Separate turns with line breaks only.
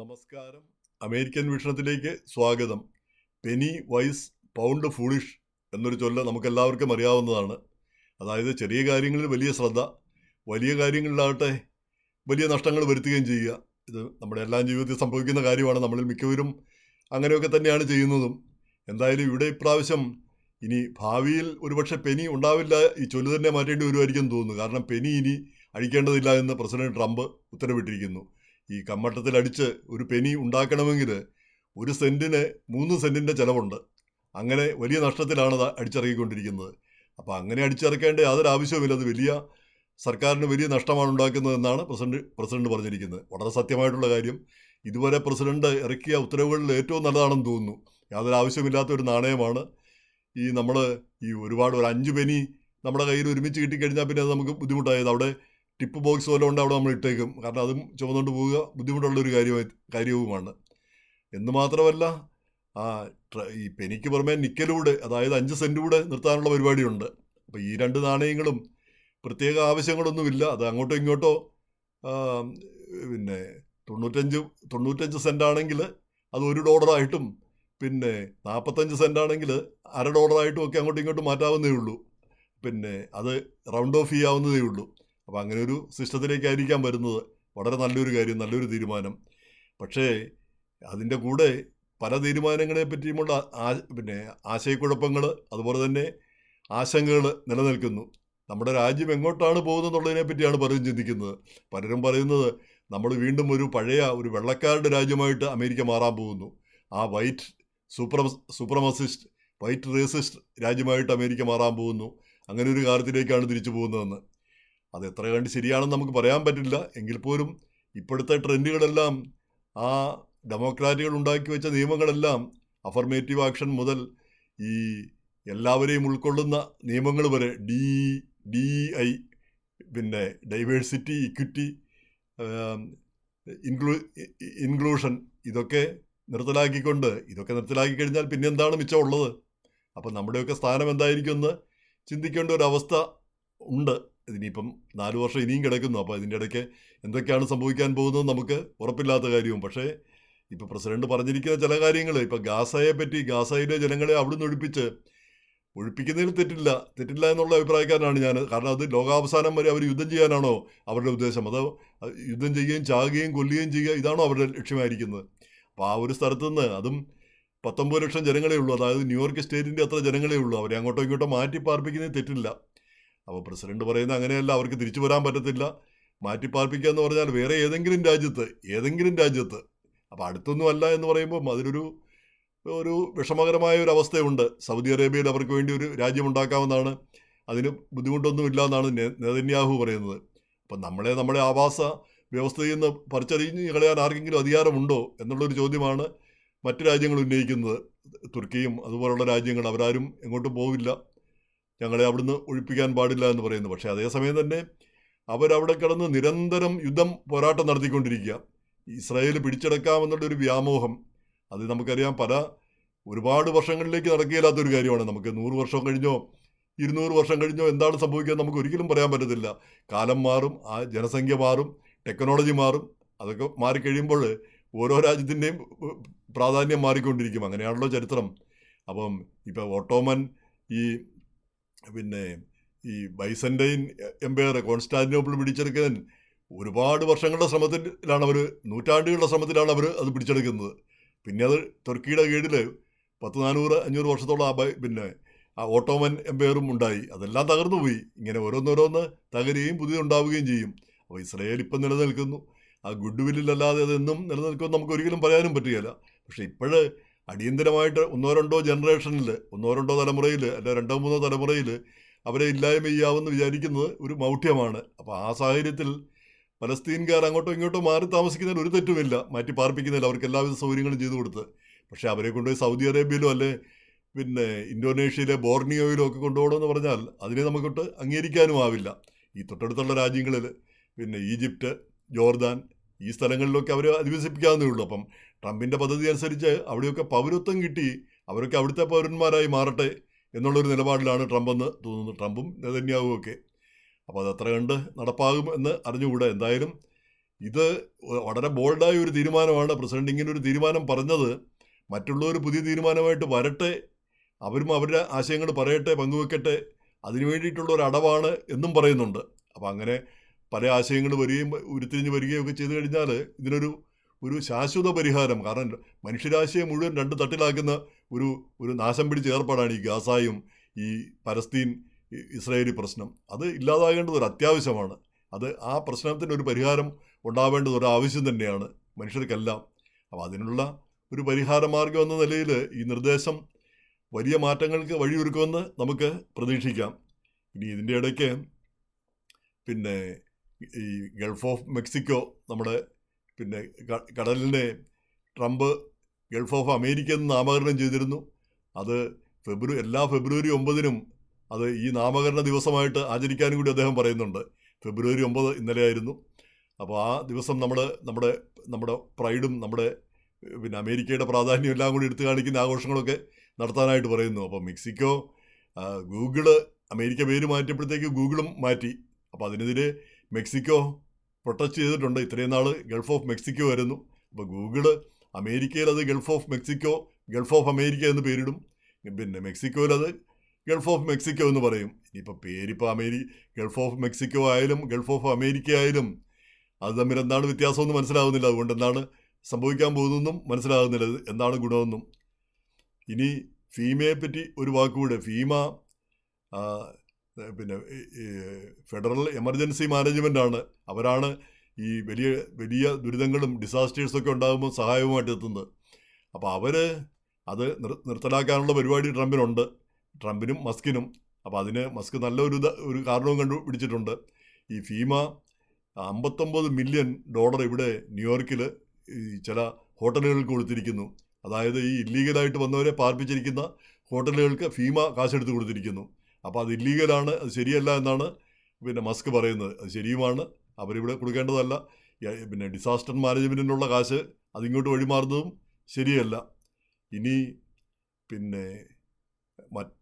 നമസ്കാരം. അമേരിക്കൻ വീക്ഷണത്തിലേക്ക് സ്വാഗതം. Penny vice pound foolish എന്നൊരു ചൊല്ല നമുക്കെല്ലാവർക്കും അറിയാവുന്നതാണ്. അതായത് ചെറിയ കാര്യങ്ങളിൽ വലിയ ശ്രദ്ധ വലിയ കാര്യങ്ങളിലാകട്ടെ വലിയ നഷ്ടങ്ങൾ വരുത്തുകയും ചെയ്യുക. ഇത് നമ്മുടെ എല്ലാം ജീവിതത്തിൽ സംഭവിക്കുന്ന കാര്യമാണ്. നമ്മളിൽ മിക്കവരും അങ്ങനെയൊക്കെ തന്നെയാണ് ചെയ്യുന്നതും. എന്തായാലും ഇവിടെ ഇപ്രാവശ്യം ഇനി ഭാവിയിൽ ഒരുപക്ഷെ പെനി ഉണ്ടാവില്ല ഈ ചൊല്ലു തന്നെ മാറ്റേണ്ടി വരുമായിരിക്കും തോന്നുന്നു. കാരണം പെനി ഇനി അഴിക്കേണ്ടതില്ല എന്ന് പ്രസിഡന്റ് ട്രംപ് ഉത്തരവിട്ടിരിക്കുന്നു. ഈ കമ്മട്ടത്തിൽ അടിച്ച് ഒരു പെനി ഉണ്ടാക്കണമെങ്കിൽ ഒരു സെന്റിന് മൂന്ന് സെന്റിന്റെ ചിലവുണ്ട്. അങ്ങനെ വലിയ നഷ്ടത്തിലാണ് അത് അടിച്ചിറക്കിക്കൊണ്ടിരിക്കുന്നത്. അപ്പോൾ അങ്ങനെ അടിച്ചിറക്കേണ്ട യാതൊരു ആവശ്യവുമില്ല. അത് വലിയ സർക്കാരിന് വലിയ നഷ്ടമാണ് ഉണ്ടാക്കുന്നതെന്നാണ് പ്രസിഡന്റ് പ്രസിഡന്റ് പറഞ്ഞിരിക്കുന്നത്. വളരെ സത്യമായിട്ടുള്ള കാര്യം. ഇതുവരെ പ്രസിഡന്റ് ഇറക്കിയ ഉത്തരവുകളിൽ ഏറ്റവും നല്ലതാണെന്ന് തോന്നുന്നു. യാതൊരു ആവശ്യമില്ലാത്ത ഒരു നാണയമാണ്. ഈ നമ്മൾ ഈ ഒരുപാട് ഒരു അഞ്ച് പെനി നമ്മുടെ കയ്യിൽ ഒരുമിച്ച് കിട്ടിക്കഴിഞ്ഞാൽ പിന്നെ അത് നമുക്ക് ബുദ്ധിമുട്ടായത് അവിടെ ടിപ്പ് ബോക്സ് പോലെ ഉണ്ട് അവിടെ നമ്മൾ ഇട്ടേക്കും. കാരണം അതും ചുമന്നുകൊണ്ട് പോവുക ബുദ്ധിമുട്ടുള്ളൊരു കാര്യമായി കാര്യവുമാണ്. എന്ന് മാത്രമല്ല ആ ഈ പെനിക്ക് പുറമെ നിക്കലൂടെ അതായത് അഞ്ച് സെന്റ് കൂടെ നിർത്താനുള്ള പരിപാടിയുണ്ട്. അപ്പോൾ ഈ രണ്ട് നാണയങ്ങളും പ്രത്യേക ആവശ്യങ്ങളൊന്നുമില്ല. അത് അങ്ങോട്ടോ ഇങ്ങോട്ടോ പിന്നെ തൊണ്ണൂറ്റഞ്ച് തൊണ്ണൂറ്റഞ്ച് സെന്റ് ആണെങ്കിൽ അത് ഒരു ഡോളറായിട്ടും പിന്നെ നാൽപ്പത്തഞ്ച് സെന്റ് ആണെങ്കിൽ അര ഡോളറായിട്ടും ഒക്കെ അങ്ങോട്ടും ഇങ്ങോട്ടും മാറ്റാവുന്നേ ഉള്ളൂ. പിന്നെ അത് റൗണ്ട് ഓഫ് ചെയ്യാവുന്നതേ ഉള്ളൂ. അപ്പോൾ അങ്ങനെ ഒരു സിസ്റ്റത്തിലേക്കായിരിക്കാം വരുന്നത്. വളരെ നല്ലൊരു കാര്യം നല്ലൊരു തീരുമാനം. പക്ഷേ അതിന്റെ കൂടെ പല തീരുമാനങ്ങളെ പറ്റിയുമുള്ള ആ- പിന്നെ ആശയക്കുഴപ്പങ്ങൾ അതുപോലെ തന്നെ ആശങ്കകൾ നിലനിൽക്കുന്നു. നമ്മുടെ രാജ്യം എങ്ങോട്ടാണ് പോകുന്നത് എന്നുള്ളതിനെ പറ്റിയാണ് പലരും ചിന്തിക്കുന്നത്. പലരും പറയുന്നത് നമ്മൾ വീണ്ടും ഒരു പഴയ ഒരു വെള്ളക്കാരുടെ രാജ്യമായിട്ട് അമേരിക്ക മാറാൻ പോകുന്നു. ആ white Supra supremacist white racist രാജ്യമായിട്ട് അമേരിക്ക മാറാൻ പോകുന്നു. അങ്ങനെ ഒരു കാര്യത്തിലേക്കാണ് തിരിച്ചു പോകുന്നതെന്ന്. അത് എത്ര കണ്ട് ശരിയാണെന്ന് നമുക്ക് പറയാൻ പറ്റില്ല. എങ്കിൽ പോലും ഇപ്പോഴത്തെ ട്രെൻഡുകളെല്ലാം ആ ഡെമോക്രാറ്റുകൾ ഉണ്ടാക്കി വെച്ച നിയമങ്ങളെല്ലാം അഫർമേറ്റീവ് ആക്ഷൻ മുതൽ ഈ എല്ലാവരെയും ഉൾക്കൊള്ളുന്ന നിയമങ്ങൾ വരെ ഡി ഡി ഐ പിന്നെ ഡൈവേഴ്സിറ്റി ഇക്വിറ്റി ഇൻക്ലൂ ഇൻക്ലൂഷൻ ഇതൊക്കെ നിർത്തലാക്കിക്കൊണ്ട് ഇതൊക്കെ നിർത്തലാക്കി കഴിഞ്ഞാൽ പിന്നെ എന്താണ് മിച്ചം ഉള്ളത്? അപ്പം നമ്മുടെയൊക്കെ സ്ഥാനം എന്തായിരിക്കുമെന്ന് ചിന്തിക്കേണ്ട ഒരു അവസ്ഥ ഉണ്ട്. ഇതിനിപ്പം നാല് വർഷം ഇനിയും കിടക്കുന്നു. അപ്പോൾ ഇതിന്റെ ഇടയ്ക്ക് എന്തൊക്കെയാണ് സംഭവിക്കാൻ പോകുന്നത് നമുക്ക് ഉറപ്പില്ലാത്ത കാര്യവും. പക്ഷേ ഇപ്പോൾ പ്രസിഡന്റ് പറഞ്ഞിരിക്കുന്ന ചില കാര്യങ്ങൾ ഇപ്പോൾ ഗാസയെ പറ്റി ഗാസയിലെ ജനങ്ങളെ അവിടുന്ന് ഒഴിപ്പിച്ച് ഒഴിപ്പിക്കുന്നതിൽ തെറ്റില്ല. തെറ്റില്ല എന്നുള്ള അഭിപ്രായക്കാരനാണ് ഞാൻ. കാരണം അത് ലോകാവസാനം വരെ അവർ യുദ്ധം ചെയ്യാനാണോ അവരുടെ ഉദ്ദേശം? അതോ യുദ്ധം ചെയ്യുകയും ചാകുകയും കൊല്ലുകയും ചെയ്യുക ഇതാണോ അവരുടെ ലക്ഷ്യമായിരിക്കുന്നത്? അപ്പോൾ ആ ഒരു സ്ഥലത്ത് നിന്ന് അതും പത്തൊമ്പത് ലക്ഷം ജനങ്ങളേ ഉള്ളൂ. അതായത് ന്യൂയോർക്ക് സ്റ്റേറ്റിന്റെ അത്ര ജനങ്ങളേ ഉള്ളൂ. അവരെ അങ്ങോട്ടോ ഇങ്ങോട്ടോ മാറ്റി പാർപ്പിക്കുന്നതിൽ തെറ്റില്ല. അപ്പോൾ പ്രസിഡന്റ് പറയുന്നത് അങ്ങനെയല്ല അവർക്ക് തിരിച്ചു വരാൻ പറ്റത്തില്ല. മാറ്റി പാർപ്പിക്കുക എന്ന് പറഞ്ഞാൽ വേറെ ഏതെങ്കിലും രാജ്യത്ത് ഏതെങ്കിലും രാജ്യത്ത്. അപ്പോൾ അടുത്തൊന്നും അല്ല എന്ന് പറയുമ്പോൾ അതിലൊരു ഒരു വിഷമകരമായ ഒരു അവസ്ഥയുണ്ട്. സൗദി അറേബ്യയിൽ അവർക്ക് വേണ്ടി ഒരു രാജ്യം ഉണ്ടാക്കാമെന്നാണ്. അതിന് ബുദ്ധിമുട്ടൊന്നുമില്ല എന്നാണ് നെതന്യാഹു പറയുന്നത്. അപ്പം നമ്മളെ നമ്മുടെ ആവാസ വ്യവസ്ഥയിൽ നിന്ന് പറിച്ചറിഞ്ഞ് കളയാൻ ആർക്കെങ്കിലും അധികാരമുണ്ടോ എന്നുള്ളൊരു ചോദ്യമാണ് മറ്റു രാജ്യങ്ങൾ ഉന്നയിക്കുന്നത്. തുർക്കിയും അതുപോലുള്ള രാജ്യങ്ങൾ അവരാരും എങ്ങോട്ടും പോവില്ല. ഞങ്ങളെ അവിടുന്ന് ഒഴിപ്പിക്കാൻ പാടില്ല എന്ന് പറയുന്നു. പക്ഷേ അതേസമയം തന്നെ അവരവിടെ കിടന്ന് നിരന്തരം യുദ്ധം പോരാട്ടം നടത്തിക്കൊണ്ടിരിക്കുക. ഇസ്രായേൽ പിടിച്ചെടുക്കാമെന്നുള്ളൊരു വ്യാമോഹം. അത് നമുക്കറിയാം പല ഒരുപാട് വർഷങ്ങളിലേക്ക് നടക്കുകയില്ലാത്തൊരു കാര്യമാണ്. നമുക്ക് നൂറ് വർഷം കഴിഞ്ഞോ ഇരുന്നൂറ് വർഷം കഴിഞ്ഞോ എന്താണ് സംഭവിക്കുക നമുക്ക് ഒരിക്കലും പറയാൻ പറ്റത്തില്ല. കാലം മാറും ആ ജനസംഖ്യ മാറും ടെക്നോളജി മാറും. അതൊക്കെ മാറിക്കഴിയുമ്പോൾ ഓരോ രാജ്യത്തിന്റെയും പ്രാധാന്യം മാറിക്കൊണ്ടിരിക്കും. അങ്ങനെയാണല്ലോ ചരിത്രം. അപ്പം ഇപ്പോൾ ഓട്ടോമൻ ഈ പിന്നെ ഈ ബൈസന്റെയിൻ എംപയർ കോൺസ്റ്റാന്റിനോപ്പിൾ പിടിച്ചെടുക്കാൻ ഒരുപാട് വർഷങ്ങളുടെ ശ്രമത്തിലാണ് അവർ നൂറ്റാണ്ടുകളുടെ ശ്രമത്തിലാണ് അവർ അത് പിടിച്ചെടുക്കുന്നത്. പിന്നെ അത് തുർക്കിയുടെ കീഴിൽ പത്ത് നാനൂറ് അഞ്ഞൂറ് വർഷത്തോളം ആ പിന്നെ ആ ഓട്ടോമൻ എംപയറും ഉണ്ടായി. അതെല്ലാം തകർന്നു പോയി ഇങ്ങനെ ഓരോന്നോരോന്ന് തകരുകയും പുതിയതുണ്ടാവുകയും ചെയ്യും. അപ്പോൾ ഇസ്രയേൽ ഇപ്പം നിലനിൽക്കുന്നു. ആ ഗുഡ് വില്ലിലല്ലാതെ അതെന്നും നിലനിൽക്കുമെന്ന് നമുക്ക് ഒരിക്കലും പറയാനും പറ്റുകയില്ല. പക്ഷേ ഇപ്പോഴ് അടിയന്തരമായിട്ട് ഒന്നോ രണ്ടോ ജനറേഷനിൽ ഒന്നോ രണ്ടോ തലമുറയിൽ അല്ല രണ്ടോ മൂന്നോ തലമുറയിൽ അവരെ ഇല്ലായ്മ ചെയ്യാമെന്ന് വിചാരിക്കുന്നത് ഒരു മൗഢ്യമാണ്. അപ്പോൾ ആ സാഹചര്യത്തിൽ പലസ്തീൻകാർ അങ്ങോട്ടോ ഇങ്ങോട്ടോ മാറി താമസിക്കുന്നതിൽ ഒരു തെറ്റുമില്ല. മാറ്റി പാർപ്പിക്കുന്നതിൽ അവർക്ക് എല്ലാവിധ സൗകര്യങ്ങളും ചെയ്തു കൊടുത്ത്. പക്ഷേ അവരെ കൊണ്ടുപോയി സൗദി അറേബ്യയിലോ അല്ലെ പിന്നെ ഇന്തോനേഷ്യയിലെ ബോർണിയോയിലോ ഒക്കെ കൊണ്ടുപോകണമെന്ന് പറഞ്ഞാൽ അതിനെ നമുക്കൊട്ട് അംഗീകരിക്കാനും ആവില്ല. ഈ തൊട്ടടുത്തുള്ള രാജ്യങ്ങളിൽ പിന്നെ ഈജിപ്റ്റ് ജോർദാൻ ഈ സ്ഥലങ്ങളിലൊക്കെ അവരെ അധിവസിപ്പിക്കാവുന്നേ ഉള്ളൂ. അപ്പം ട്രംപിന്റെ പദ്ധതി അനുസരിച്ച് അവിടെയൊക്കെ പൗരത്വം കിട്ടി അവരൊക്കെ അവിടുത്തെ പൗരന്മാരായി മാറട്ടെ എന്നുള്ളൊരു നിലപാടിലാണ് ട്രംപ് എന്ന് തോന്നുന്നു. ട്രംപും നെതന്യാവും ഒക്കെ. അപ്പോൾ അത് അത്ര കണ്ട് നടപ്പാകും എന്ന് അറിഞ്ഞുകൂടാ. എന്തായാലും ഇത് വളരെ ബോൾഡായ ഒരു തീരുമാനമാണ്. പ്രസിഡന്റ് ഇങ്ങനെ ഒരു തീരുമാനം പറഞ്ഞത്. മറ്റുള്ളവർ പുതിയ തീരുമാനമായിട്ട് വരട്ടെ. അവരും അവരുടെ ആശയങ്ങൾ പറയട്ടെ പങ്കുവെക്കട്ടെ. അതിനു വേണ്ടിയിട്ടുള്ള ഒരു അടവാണ് എന്നും പറയുന്നുണ്ട്. അപ്പോൾ അങ്ങനെ പല ആശയങ്ങൾ വരികയും ഉരുത്തിരിഞ്ഞ് വരികയും ഒക്കെ ചെയ്തു കഴിഞ്ഞാൽ ഇതിനൊരു ഒരു ശാശ്വത പരിഹാരം. കാരണം മനുഷ്യരാശിയെ മുഴുവൻ രണ്ട് തട്ടിലാക്കുന്ന ഒരു ഒരു നാശം പിടിച്ച ഏർപ്പാടാണ് ഈ ഗാസായും ഈ പലസ്തീൻ ഇസ്രായേലി പ്രശ്നം. അത് ഇല്ലാതാകേണ്ടത് ഒരു അത്യാവശ്യമാണ്. അത് ആ പ്രശ്നത്തിന് ഒരു പരിഹാരം ഉണ്ടാവേണ്ടത് ഒരു ആവശ്യം തന്നെയാണ് മനുഷ്യർക്കെല്ലാം. അപ്പോൾ അതിനുള്ള ഒരു പരിഹാര മാർഗം എന്ന നിലയിൽ ഈ നിർദ്ദേശം വലിയ മാറ്റങ്ങൾക്ക് വഴിയൊരുക്കുമെന്ന് നമുക്ക് പ്രതീക്ഷിക്കാം. ഇനി ഇതിന്റെ ഇടയ്ക്ക് പിന്നെ ഈ ഗൾഫ് ഓഫ് മെക്സിക്കോ നമ്മുടെ പിന്നെ കടലിനെ ട്രംപ് ഗൾഫ് ഓഫ് അമേരിക്ക എന്ന് നാമകരണം ചെയ്തിരുന്നു. അത് ഫെബ്രുവരി എല്ലാ ഫെബ്രുവരി ഒമ്പതിനും അത് ഈ നാമകരണ ദിവസമായിട്ട് ആചരിക്കാനും കൂടി അദ്ദേഹം പറയുന്നുണ്ട്. ഫെബ്രുവരി ഒമ്പത് ഇന്നലെയായിരുന്നു. അപ്പോൾ ആ ദിവസം നമ്മൾ നമ്മുടെ നമ്മുടെ പ്രൈഡും നമ്മുടെ പിന്നെ അമേരിക്കയുടെ പ്രാധാന്യം എല്ലാം കൂടി എടുത്തു കാണിക്കുന്ന ആഘോഷങ്ങളൊക്കെ നടത്താനായിട്ട് പറയുന്നു. അപ്പോൾ മെക്സിക്കോ ഗൂഗിൾ അമേരിക്ക പേര് മാറ്റിയപ്പോഴത്തേക്ക് ഗൂഗിളും മാറ്റി. അപ്പോൾ അതിനെതിരെ മെക്സിക്കോ പ്രൊട്ടസ്റ്റ് ചെയ്തിട്ടുണ്ട്. ഇത്രയും നാൾ ഗൾഫ് ഓഫ് മെക്സിക്കോ ആയിരുന്നു അപ്പോൾ ഗൂഗിൾ അമേരിക്കയിൽ അത് gulf of Mexico gulf of America എന്ന് പേരിടും. പിന്നെ മെക്സിക്കോയിൽ അത് ഗൾഫ് ഓഫ് മെക്സിക്കോ എന്ന് പറയും. ഇനിയിപ്പോൾ പേരിപ്പോൾ അമേരി ഗൾഫ് ഓഫ് മെക്സിക്കോ ആയാലും ഗൾഫ് ഓഫ് അമേരിക്ക ആയാലും അത് തമ്മിൽ എന്താണ് വ്യത്യാസമൊന്നും മനസ്സിലാവുന്നില്ല. അതുകൊണ്ട് എന്താണ് സംഭവിക്കാൻ പോകുന്നതെന്നും മനസ്സിലാകുന്നില്ല എന്താണ് ഗുണമെന്നും. ഇനി ഫീമയെ പറ്റി ഒരു വാക്കുകൂടെ. ഫീമ പിന്നെ ഫെഡറൽ എമർജൻസി മാനേജ്മെന്റ് ആണ് അവരാണ് ഈ വലിയ വലിയ ദുരിതങ്ങളും ഡിസാസ്റ്റേഴ്സൊക്കെ ഉണ്ടാകുമ്പോൾ സഹായവുമായിട്ട് എത്തുന്നത്. അപ്പോൾ അവർ അത് നിർ നിർത്തലാക്കാനുള്ള പരിപാടി ട്രംപിനുണ്ട്. ട്രംപിനും മസ്കിനും. അപ്പോൾ അതിന് മസ്ക് നല്ലൊരു ഒരു കാരണവും കണ്ടു പിടിച്ചിട്ടുണ്ട് ഈ ഫീമ അമ്പത്തൊമ്പത് മില്യൺ ഡോളർ ഇവിടെ ന്യൂയോർക്കിൽ ഈ ചില ഹോട്ടലുകൾക്ക് കൊടുത്തിരിക്കുന്നു. അതായത് ഈ ഇല്ലീഗലായിട്ട് വന്നവരെ പാർപ്പിച്ചിരിക്കുന്ന ഹോട്ടലുകൾക്ക് ഫീമ കാശെടുത്ത് കൊടുത്തിരിക്കുന്നു. അപ്പോൾ അത് ഇല്ലീഗലാണ് അത് ശരിയല്ല എന്നാണ് പിന്നെ മസ്ക് പറയുന്നത്. അത് ശരിയുമാണ് അവരിവിടെ കൊടുക്കേണ്ടതല്ല. പിന്നെ ഡിസാസ്റ്റർ മാനേജ്മെന്റിനുള്ള കാശ് അതിങ്ങോട്ട് വഴിമാറുന്നതും ശരിയല്ല. ഇനി പിന്നെ മറ്റ്